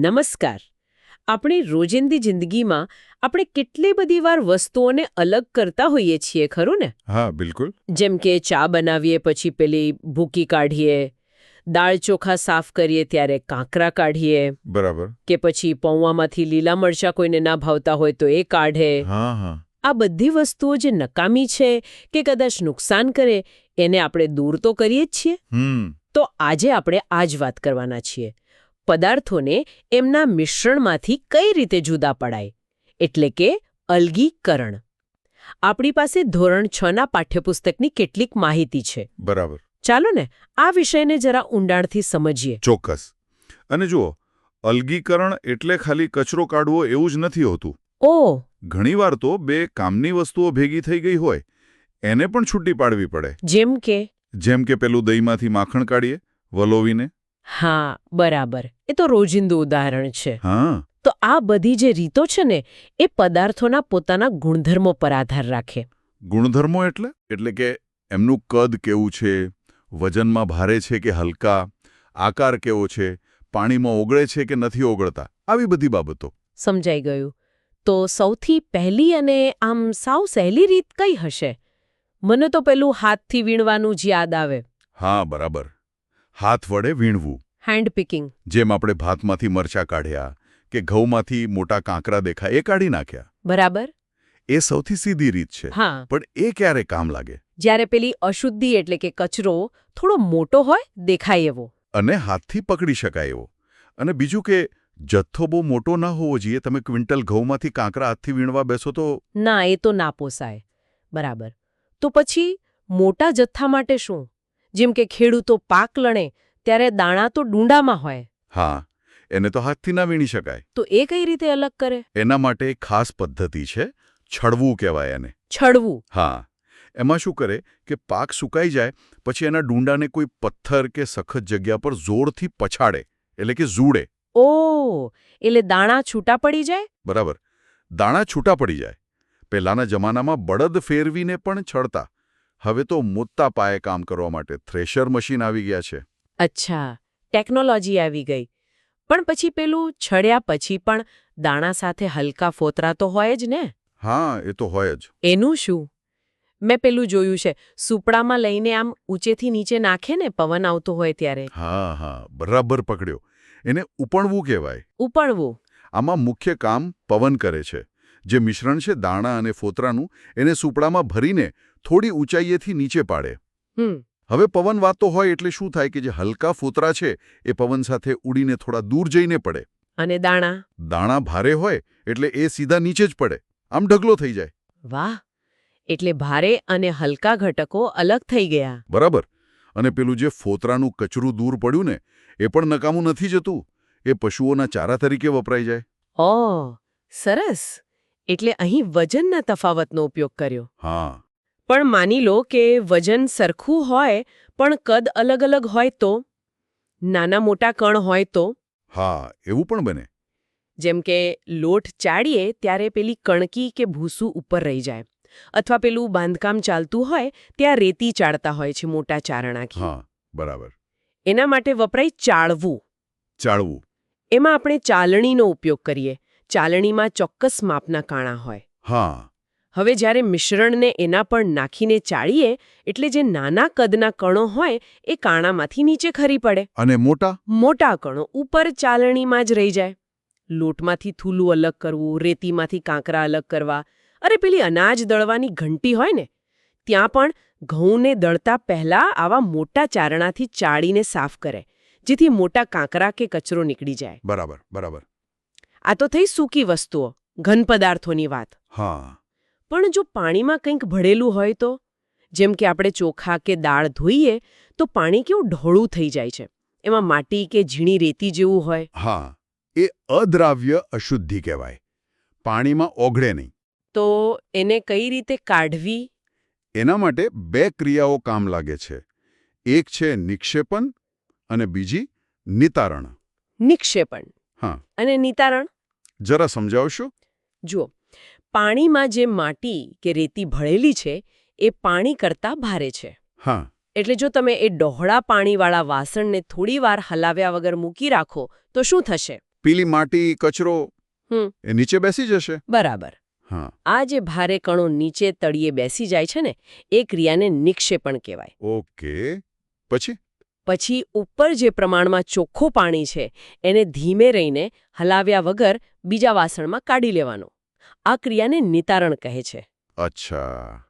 નમસ્કાર. આપણી રોજિંદી જિંદગીમાં આપણે કેટલી બધી વાર વસ્તુઓને અલગ કરતા હોઈએ છીએ ખરું ને? હા બિલકુલ. જેમ કે ચા બનાવીએ પછી પેલી ભૂકી કાઢીએ દાળ ચોખા સાફ કરીએ ત્યારે કાંકરા કાઢીએ બરાબર. કે પછી પૌવામાંથી લીલા મરચાં કોઈને ના ભાવતા હોય તો એ કાઢે. હા હા. આ બધી વસ્તુઓ જે નકામી છે કે કદાચ નુકસાન કરે એને આપણે દૂર તો કરીએ જ છીએ. તો આજે આપણે આ જ વાત કરવાના છીએ. પદાર્થોને એમના મિશ્રણમાંથી કઈ રીતે જુદા પડાય? એટલે કે અલગીકરણ. આપણી પાસે ધોરણ છ ના પાઠ્યપુસ્તકની કેટલીક માહિતી છે. બરાબર. ચાલો ને આ વિષયને જરા ઊંડાણથી સમજીએ. ચોક્કસ. અને જુઓ અલગીકરણ એટલે ખાલી કચરો કાઢવો એવું જ નથી હોતું. ઓ. ઘણીવાર તો બે કામની વસ્તુઓ ભેગી થઈ ગઈ હોય એને પણ છૂટી પાડવી પડે. જેમ કે? જેમ કે પેલું દહીંમાંથી માખણ કાઢીએ વલોવીને. હા બરાબર. એ તો રોજિંદુ ઉદાહરણ છે. હા. તો આ બધી જે રીતો છે ને એ પદાર્થોના પોતાના ગુણધર્મો પર આધાર રાખે. ગુણધર્મો એટલે? એટલે કે એમનું કદ કેવું છે? વજનમાં ભારે છે કે હલકા? આકાર કેવો છે? પાણીમાં ઓગળે છે કે નથી ઓગળતા? આવી બધી બાબતો. સમજાઈ ગયું. તો સૌથી પહેલી અને આમ સાવ સહેલી રીત કઈ હશે? મને તો પેલું હાથથી વીણવાનું જ યાદ આવે. હા બરાબર. હાથ વડે વીણવું. હેન્ડ પિકિંગ જેમ આપણે ભાતમાંથી મરચા કાઢ્યા કે ઘઉંમાંથી મોટા કાંકરા દેખાય એ કાઢી નાખ્યા. બરાબર. એ સૌથી સીધી રીત છે. હા. પણ એ ક્યારે કામ લાગે? જ્યારે પેલી અશુદ્ધિ એટલે કે કચરો થોડો મોટો હોય દેખાય એવો. અને હાથથી પકડી શકાય એવો. અને બીજું કે જથ્થો બહુ મોટો ન હોવો જોઈએ. તમે ક્વિન્ટલ ઘઉંમાંથી કાંકરા હાથથી વીણવા બેસો તો ના એ તો ના પોસાય. બરાબર. તો પછી મોટા જથ્થા માટે શું? જેમ કે ખેડૂતો પાક લણે ત્યારે દાણા તો ડુંડામાં હોય. હા એને તો હાથથી ના વીણી શકાય. તો એ કઈ રીતે અલગ કરે? એના માટે એક ખાસ પદ્ધતિ છે છડવું કહેવાય એને. છડવું. હા એમાં શું કરે કે પાક સુકાઈ જાય પછી એના ડુંડાને કોઈ પથ્થર કે સખત જગ્યા પર જોરથી પછાડે એટલે કે ઝૂડે. ઓ એટલે દાણા છૂટા પડી જાય? બરાબર. દાણા છૂટા પડી જાય. પહેલાના જમાનામાં બળદ ફેરવીને પણ છડતા. હવે તો મોટા પાયે કામ કરવા માટે થ્રેશર મશીન આવી ગયા છે. અચ્છા ટેકનોલોજી આવી ગઈ. પણ પછી પેલું છડ્યા પછી પણ દાણા સાથે હલકા ફોતરા તો હોય જ ને? હા એ તો હોય જ. એનું શું? મેં પેલું જોયું છે સુપડામાં લઈને આમ ઊંચેથી નીચે નાખે ને પવન આવતો હોય ત્યારે. હા હા બરાબર પકડ્યો. એને ઉપણવું કહેવાય. ઉપણવું. આમાં મુખ્ય કામ પવન કરે છે. જે મિશ્રણ છે દાણા અને ફોતરાનું એને સુપડામાં ભરીને થોડી ઊંચાઈએથી નીચે પાડે. હવે પવન વાતો હોય એટલે શું થાય કે જે હલકા ફોતરા છે એ પવન સાથે ઉડીને થોડા દૂર જઈને પડે. અને દાણા? દાણા ભારે હોય એટલે એ સીધા નીચે જ પડે. આમ ઢગલો થઈ જાય. વાહ! એટલે ભારે અને હલકા ઘટકો અલગ થઈ ગયા. બરાબર. અને પેલું જે ફોતરાનું કચરું દૂર પડ્યું ને એ પણ નકામું નથી જતું. એ પશુઓના ચારા તરીકે વપરાઈ જાય. ઓ સરસ. એટલે અહીં વજનના તફાવતનો ઉપયોગ કર્યો. હા. પણ માની લો કે વજન સરખું હોય પણ કદ અલગ અલગ હોય તો? નાના મોટા કણ હોય તો? હા એવું પણ બને. જેમ કે લોટ ચાળીએ ત્યારે પેલી કણકી કે ભૂસું ઉપર રહી જાય. અથવા પેલું બાંધકામ ચાલતું હોય ત્યાં રેતી ચાળતા હોય છે મોટા ચારણાથી. હા બરાબર. એના માટે વપરાય ચાળવું. ચાળવું. એમાં આપણે ચાલણીનો ઉપયોગ કરીએ. ચાલણીમાં ચોક્કસ માપના કાણા હોય. હા. હવે જ્યારે મિશ્રણને એના પર નાખીને ચાળીએ એટલે જે નાના કદના કણો હોય એ કાણામાંથી નીચે ખરી પડે. અને મોટા? મોટા કણો ઉપર ચાલણીમાં જ રહી જાય. લોટમાંથી થૂલું અલગ કરવું રેતીમાંથી કાંકરા અલગ કરવા અરે પેલી અનાજ દળવાની ઘંટી હોય ને ત્યાં પણ ઘઉંને દળતા પહેલા આવા મોટા ચારણાથી ચાળીને સાફ કરે જેથી મોટા કાંકરા કે કચરો નીકળી જાય. બરાબર બરાબર. આ તો થઈ સૂકી વસ્તુઓ ઘન પદાર્થોની વાત. હા. પણ જો પાણીમાં કંઈક ભળેલું હોય તો? જેમ કે આપણે ચોખા કે દાળ ધોઈએ તો પાણી કેવું ઢોળું થઈ જાય છે. એમાં માટી કે ઝીણી રેતી જેવું હોય. હા એ અદ્રાવ્ય અશુદ્ધિ કહેવાય. પાણીમાં ઓગળે નહીં. તો એને કઈ રીતે કાઢવી? એના માટે બે ક્રિયાઓ કામ લાગે છે. એક છે નિક્ષેપણ અને બીજી નિતારણ. નિક્ષેપણ. હા. અને નિતારણ? જરા સમજાવશો? જુઓ પાણીમાં જે માટી કે રેતી ભળેલી છે એ પાણી કરતાં ભારે છે. હા. એટલે જો તમે એ ડહોળા પાણીવાળા વાસણને થોડીવાર હલાવ્યા વગર મૂકી રાખો તો શું થશે? પીલી માટી કચરો. એ નીચે બેસી જશે? બરાબર. હા. આ જે ભારે કણો નીચે તળિયે બેસી જાય છે ને એ ક્રિયાને નિક્ષેપણ કહેવાય. ઓકે. પછી? પછી ઉપર જે પ્રમાણમાં ચોખ્ખું પાણી છે એને ધીમે રહીને હલાવ્યા વગર બીજા વાસણમાં કાઢી લેવાનો. આ ક્રિયાને નિતારણ કહે છે. અચ્છા.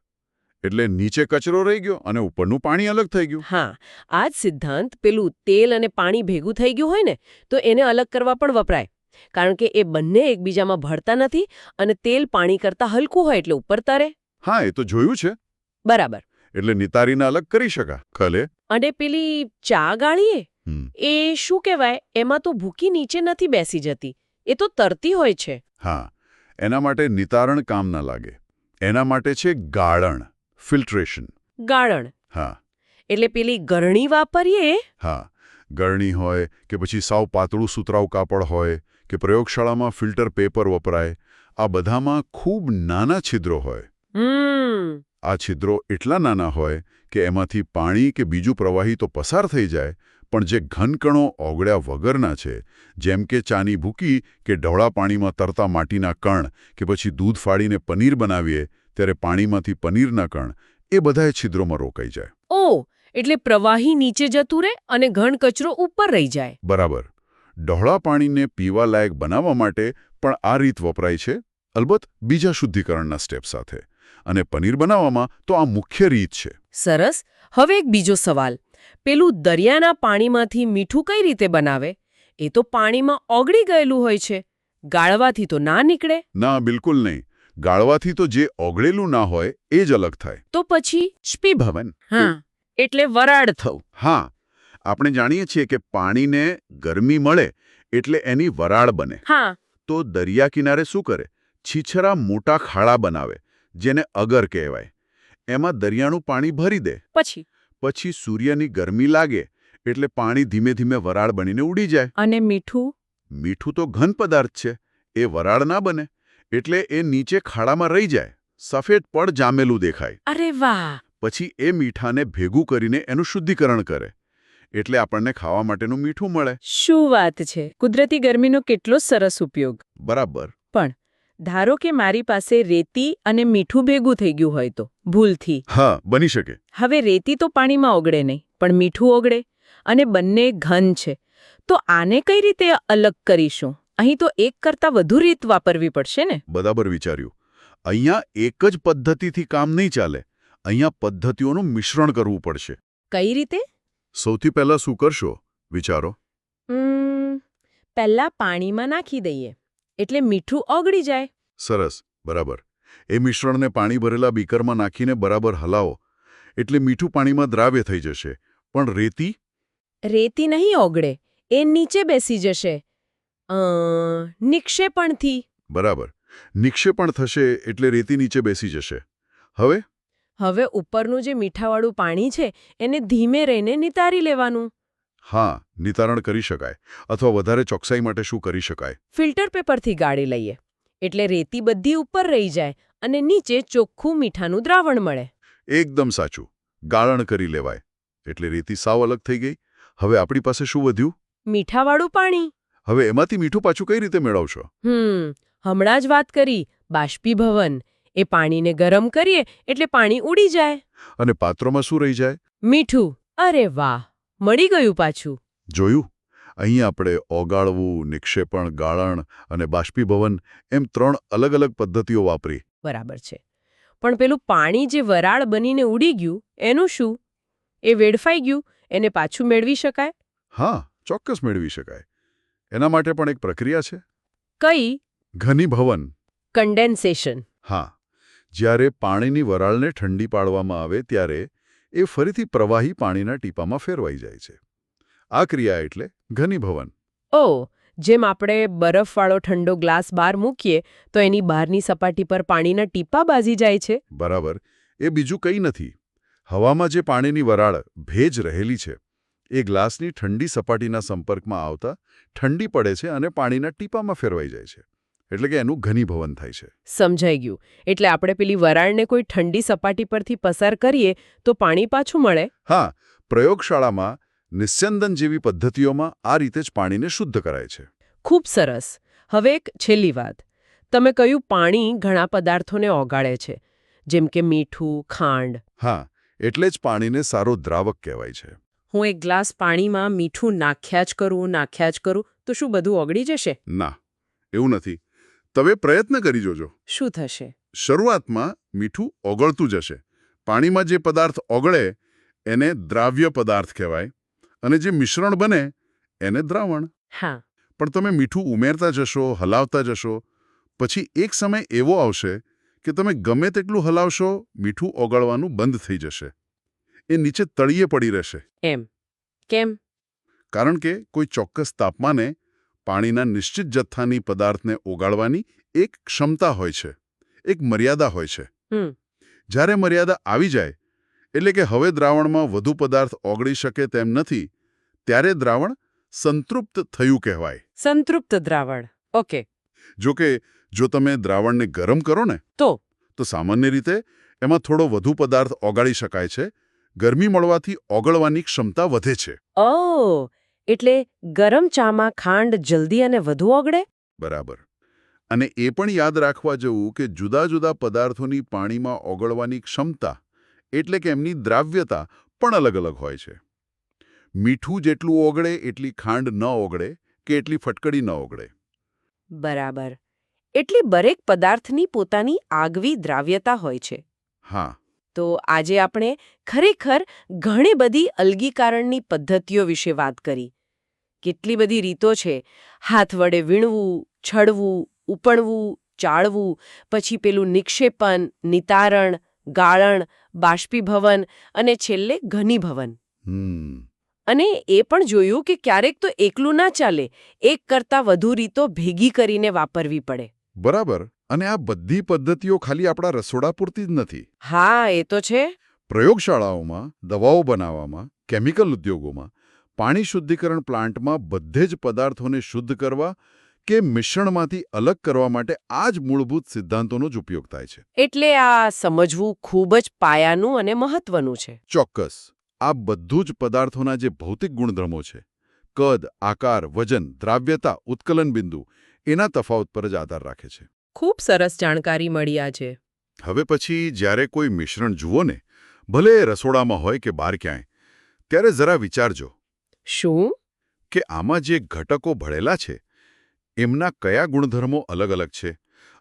એટલે નીચે કચરો રહી ગયો અને ઉપરનું પાણી અલગ થઈ ગયું. હા આ જ સિદ્ધાંત પેલું તેલ અને પાણી ભેગું થઈ ગયું હોય ને તો એને અલગ કરવા પણ વપરાય. કારણ કે એ બંને એકબીજામાં ભળતા નથી અને તેલ પાણી કરતાં હલકું હોય એટલે ઉપર તરે. હા એ તો જોયું છે. બરાબર. એટલે નિતારીને અલગ કરી શકા ખલે. અને પેલી ચા ગાળીએ? એ શું કહેવાય? એમાં તો ભૂકી નીચે નથી બેસી જતી. એ તો તરતી હોય છે. હા. એના માટે નિતારણ કામ ન લાગે. એના માટે છે ગાળણ ફિલ્ટ્રેશન. ગાળણ. હા. એટલે પેલી ગરણી વાપરીએ? હા. ગરણી હોય કે પછી સાવ પાતળું સુતરાઉ કાપડ હોય કે પ્રયોગશાળામાં ફિલ્ટર પેપર વપરાય આ બધામાં ખૂબ નાના છિદ્રો હોય. આ છિદ્રો એટલા નાના હોય કે એમાંથી પાણી કે બીજું પ્રવાહી તો પસાર થઈ જાય પણ જે ઘનકણો ઓગળ્યા વગરના છે જેમ કે ચાની ભૂકી કે ઢવળા પાણીમાં તરતા માટીના કણ કે પછી દૂધ ફાડીને પનીર બનાવીએ ત્યારે પાણીમાંથી પનીરના કણ એ બધાય છિદ્રોમાં રોકાઈ જાય. ઓ એટલે પ્રવાહી નીચે જતું રહે અને ઘન કચરો ઉપર રહી જાય. બરાબર. ઢોળા પાણીને પીવા લાયક બનાવવા માટે પણ આ રીત વપરાય છે અલબત્ત બીજા શુદ્ધિકરણના સ્ટેપ સાથે. અને પનીર બનાવવામાં તો આ મુખ્ય રીત છે. સરસ. હવે એક બીજો સવાલ. પેલું દરિયાના પાણીમાંથી મીઠું કઈ રીતે બનાવે? એ તો પાણીમાં ઓગળી ગયેલું હોય છે. ગાળવાથી તો ના નીકળે? ના બિલકુલ નહીં. ગાળવાથી તો જે ઓગળેલું ના હોય એ જ અલગ થાય. તો પછી? સ્પીભવન. હા એટલે વરાળ થવું. હા. આપણે જાણીએ છીએ કે પાણીને ગરમી મળે એટલે એની વરાળ બને. હા. તો દરિયા કિનારે શું કરે? છીછરા મોટા ખાડા બનાવે જેને અગર કહેવાય. એમાં દરિયાનું પાણી ભરી દે. પછી? પછી સૂર્યની ગરમી લાગે એટલે પાણી ધીમે ધીમે વરાળ બનીને ઉડી જાય. અને મીઠું? મીઠું તો ઘન પદાર્થ છે એ વરાળ ના બને એટલે એ નીચે ખાડામાં રહી જાય સફેદ પડ જામેલું દેખાય. અરે વાહ! પછી એ મીઠાને ભેગું કરીને એનું શુદ્ધિકરણ કરે એટલે આપણને ખાવા માટેનું મીઠું મળે. શું વાત છે? કુદરતી ગરમીનો કેટલો સરસ ઉપયોગ. બરાબર. ધારો કે મારી પાસે રેતી અને મીઠું ભેગું થઈ ગયું હોય તો ભૂલથી. હા બની શકે. હવે રેતી તો પાણીમાં ઓગળે નહીં પણ મીઠું ઓગળે અને બંને ઘન છે. તો આને કઈ રીતે અલગ કરીશું? અહીં તો એક કરતાં વધુ રીત વાપરવી પડશે ને? બરાબર વિચાર્યું. અહીંયા એક જ પદ્ધતિથી કામ નહીં ચાલે. અહીંયા પદ્ધતિઓનું મિશ્રણ કરવું પડશે. કઈ રીતે? સૌથી પહેલા શું કરશો? વિચારો. પહેલા પાણીમાં નાખી દઈએ. એટલે મીઠું ઓગળી જાય. સરસ બરાબર. એ મિશ્રણને પાણી ભરેલા બીકરમાં નાખીને બરાબર હલાવો. એટલે મીઠું પાણીમાં દ્રાવ્ય થઈ જશે. પણ રેતી? રેતી નહીં ઓગળે એ નીચે બેસી જશે. અ, નિક્ષેપણથી. બરાબર. નિક્ષેપણ થશે એટલે રેતી નીચે બેસી જશે. હવે? હવે ઉપરનું જે મીઠાવાળું પાણી છે એને ધીમે રહીને નિતારી લેવાનું. હા નિતારણ કરી શકાય. અથવા વધારે ચોકસાઈ માટે શું કરી શકાય? ફિલ્ટર પેપરથી ગાળી લઈએ. એટલે રેતી બધી ઉપર રહી જાય અને નીચે ચોખ્ખું મીઠાનું દ્રાવણ મળે. એકદમ સાચું. ગાળણ કરી લેવાય. એટલે રેતી સાવ અલગ થઈ ગઈ. હવે આપણી પાસે શું વધ્યું? મીઠાવાળું પાણી. હવે એમાંથી મીઠું પાછું કઈ રીતે મેળવશો? હમ હમણાં જ વાત કરી. બાષ્પીભવન. એ પાણીને ગરમ કરીએ એટલે પાણી ઉડી જાય. અને પાત્રોમાં શું રહી જાય? મીઠું. અરે વાહ! મળી ગયું પાછું. જોયું? અહીં આપણે ઓગાળવું નિક્ષેપણ ગાળણ અને બાષ્પીભવન એમ ત્રણ અલગ અલગ પદ્ધતિઓ વાપરી. બરાબર છે. પણ પેલું પાણી જે વરાળ બનીને ઉડી ગયું એનું શું? એ વેડફાઈ ગયું એને પાછું મેળવી શકાય? હા ચોક્કસ મેળવી શકાય. એના માટે પણ એક પ્રક્રિયા છે. કઈ? ઘનીભવન. કન્ડેન્સેશન. હા. જ્યારે પાણીની વરાળને ઠંડી પાડવામાં આવે ત્યારે એ ફરીથી પ્રવાહી પાણીના ટીપામાં ફેરવાઈ જાય છે. આ ક્રિયા એટલે ઘનીભવન. ઓ જેમ આપણે બરફવાળો ઠંડો ગ્લાસ બહાર મૂકીએ તો એની બહારની સપાટી પર પાણીના ટીપા બાજી જાય છે. બરાબર. એ બીજું કંઈ નથી. હવામાં જે પાણીની વરાળ ભેજ રહેલી છે એ ગ્લાસની ઠંડી સપાટીના સંપર્કમાં આવતા ઠંડી પડે છે અને પાણીના ટીપામાં ફેરવાઈ જાય છે. એટલે કે એનું ઘનીભવન થાય છે. સમજાઈ ગયું. એટલે આપણે પેલી વરાળને કોઈ ઠંડી સપાટી પરથી પસાર કરીએ તો પાણી પાછું મળે? હા પ્રયોગશાળામાં નિસ્યંદન જેવી પદ્ધતિઓમાં આ રીતે જ પાણીને શુદ્ધ કરાય છે. ખૂબ સરસ. હવે એક છેલ્લી વાત. તમે કહ્યું પાણી ઘણા પદાર્થોને ઓગાળે છે? જેમ કે મીઠું ખાંડ. હા એટલે જ પાણીને સારો દ્રાવક કહેવાય છે. હું એક ગ્લાસ પાણીમાં મીઠું નાખ્યા જ કરું નાખ્યા જ કરું તો શું બધું ઓગળી જશે? ના એવું નથી. તમે પ્રયત્ન કરી જોજો. શું થશે? શરૂઆતમાં મીઠું ઓગળતું જશે પાણીમાં જે પદાર્થ ઓગળે એને દ્રાવ્ય પદાર્થ કહેવાય અને જે મિશ્રણ બને એને દ્રાવણ. હા. પણ તમે મીઠું ઉમેરતા જશો હલાવતા જશો. પછી એક સમય એવો આવશે કે તમે ગમે તેટલું હલાવશો મીઠું ઓગળવાનું બંધ થઈ જશે. એ નીચે તળિયે પડી રહેશે. એમ. કેમ? કારણ કે કોઈ ચોક્કસ તાપમાને પાણીના નિશ્ચિત જથ્થાની પદાર્થને ઓગાળવાની એક ક્ષમતા હોય છે એક મર્યાદા હોય છે. જ્યારે મર્યાદા આવી જાય એટલે કે હવે દ્રાવણમાં વધુ પદાર્થ ઓગળી શકે તેમ નથી ત્યારે દ્રાવણ સંતૃપ્ત થયું કહેવાય. સંતૃપ્ત દ્રાવણ. ઓકે. જો કે જો તમે દ્રાવણને ગરમ કરો ને તો? તો સામાન્ય રીતે એમાં થોડો વધુ પદાર્થ ઓગાળી શકાય છે ગરમી મળવાથી ઓગળવાની ક્ષમતા વધે છે. ઓ એટલે ગરમ ચામાં ખાંડ જલ્દી અને વધુ ઓગળે? બરાબર. અને એ પણ યાદ રાખવા જેવું કે જુદા જુદા પદાર્થોની પાણીમાં ઓગળવાની ક્ષમતા એટલે કે એમની દ્રાવ્યતા પણ અલગ અલગ હોય છે. મીઠું જેટલું ઓગળે એટલી ખાંડ ન ઓગળે કે એટલી ફટકડી ન ઓગળે. બરાબર. એટલે દરેક પદાર્થની પોતાની આગવી દ્રાવ્યતા હોય છે. હા. તો આજે આપણે ખરેખર ઘણી બધી અલગીકારણની પદ્ધતિઓ વિશે વાત કરી. કેટલી બધી રીતો છે. હાથ વડે વીણવું છડવું ઉપણવું ચાળવું પછી પેલું નિક્ષેપન નિતારણ ગાળણ બાષ્પીભવન અને છેલ્લે ઘનીભવન. અને એ પણ જોયું કે ક્યારેક તો એકલું ના ચાલે એક કરતાં વધુ રીતો ભેગી કરીને વાપરવી પડે. બરાબર. અને આ બધી પદ્ધતિઓ ખાલી આપણા રસોડા પૂરતી જ નથી. હા એ તો છે. પ્રયોગશાળાઓમાં દવાઓ બનાવવામાં કેમિકલ ઉદ્યોગોમાં પાણી શુદ્ધિકરણ પ્લાન્ટમાં બધે જ પદાર્થોને શુદ્ધ કરવા કે મિશ્રણમાંથી અલગ કરવા માટે આ જ મૂળભૂત સિદ્ધાંતોનો જ ઉપયોગ થાય છે. એટલે આ સમજવું ખૂબ જ પાયાનું અને મહત્વનું છે. ચોક્કસ. આ બધું જ પદાર્થોના જે ભૌતિક ગુણધર્મો છે કદ આકાર વજન દ્રાવ્યતા ઉત્કલન બિંદુ એના તફાવત પર જ આધાર રાખે છે. ખૂબ સરસ જાણકારી મળી આજે. હવે પછી જ્યારે કોઈ મિશ્રણ જુઓ ને ભલે રસોડામાં હોય કે બહાર ક્યાંય ત્યારે જરા વિચારજો. શું? કે આમાં જે ઘટકો ભળેલા છે એમના કયા ગુણધર્મો અલગ અલગ છે?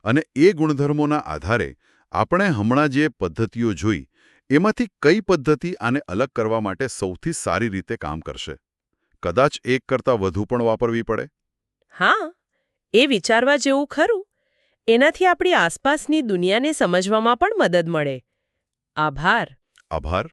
અને એ ગુણધર્મોના આધારે આપણે હમણાં જે પદ્ધતિઓ જોઈ એમાંથી કઈ પદ્ધતિ આને અલગ કરવા માટે સૌથી સારી રીતે કામ કરશે? કદાચ એક કરતાં વધુ પણ વાપરવી પડે? હા એ વિચારવા જેવું ખરું. એનાથી આપણી આસપાસની દુનિયાને સમજવામાં પણ મદદ મળે. આભાર. આભાર.